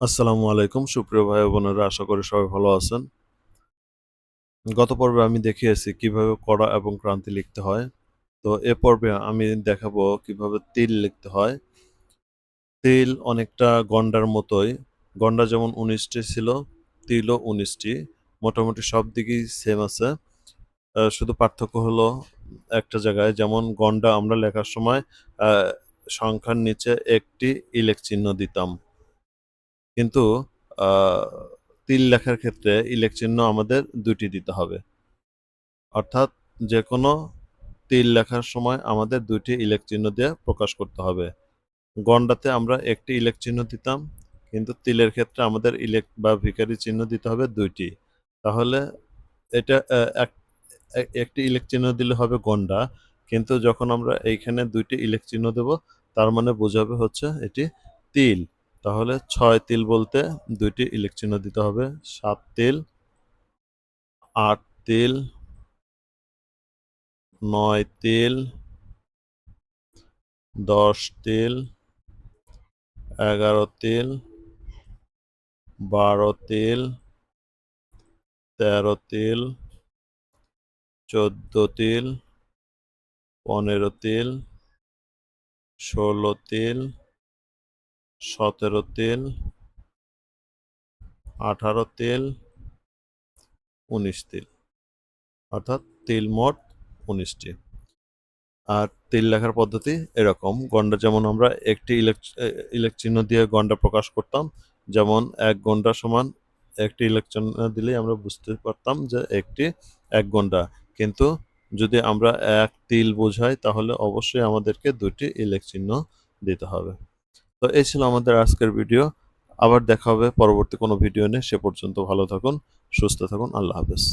আসসালামু আলাইকুম। সুপ্রিয় ভাই বোনেরা, আশা করি সবাই ভালো আছেন। গত পর্বে আমি দেখিয়েছি কীভাবে কড়া এবং ক্রান্তি লিখতে হয়। তো এ পর্বে আমি দেখাবো কীভাবে তিল লিখতে হয়। তিল অনেকটা গন্ডার মতোই। গন্ডা যেমন উনিশটি ছিল, তিলও উনিশটি। মোটামুটি সব দিকেই সেম আছে। শুধু পার্থক্য হলো একটা জায়গায়, যেমন গন্ডা আমরা লেখার সময় সংখ্যার নিচে একটি ইলেক চিহ্ন দিতাম। কিন্তু তিল লেখার ক্ষেত্রে ইলেক চিহ্ন আমাদের দুটি দিতে হবে। অর্থাৎ যে কোনো তিল লেখার সময় আমাদের দুইটি ইলেক চিহ্ন দিয়ে প্রকাশ করতে হবে। গন্ডাতে আমরা একটি ইলেক চিহ্ন দিতাম, কিন্তু তিলের ক্ষেত্রে আমাদের ইলেক বা ভিকারি চিহ্ন দিতে হবে দুইটি। তাহলে এটা এক- একটি ইলেক চিহ্ন দিলে হবে গন্ডা, কিন্তু যখন আমরা এইখানে দুইটি ইলেক চিহ্ন দেব, তার মানে বোঝাবে হচ্ছে এটি তিল। তাহলে ছয় তিল বলতে দুইটি ইলেক চিহ্ন দিতে হবে। সাত তিল, আট তিল, নয় তিল, দশ তিল, এগারো তিল, বারো তিল, তেরো তিল, চোদ্দ তিল, পনেরো তিল, ষোলো তিল সতেরো তিল, আঠারো তিল, উনিশ তিল। অর্থাৎ তিল মোট উনিশটি। আর তিল লেখার পদ্ধতি এরকম। গন্ডা যেমন আমরা একটি ইলেক চিহ্ন দিয়ে গন্ডা প্রকাশ করতাম, যেমন এক গন্ডা সমান একটি ইলেক চিহ্ন দিলেই আমরা বুঝতে পারতাম যে একটি এক গন্ডা। কিন্তু যদি আমরা এক তিল বোঝাই, তাহলে অবশ্যই আমাদেরকে দুটি ইলেক চিহ্ন দিতে হবে। তো এই ছিল আমাদের আজকের ভিডিও। আবার দেখা হবে পরবর্তী কোনো ভিডিও নিয়ে। সে পর্যন্ত ভালো থাকুন, সুস্থ থাকুন। আল্লাহ হাফেজ।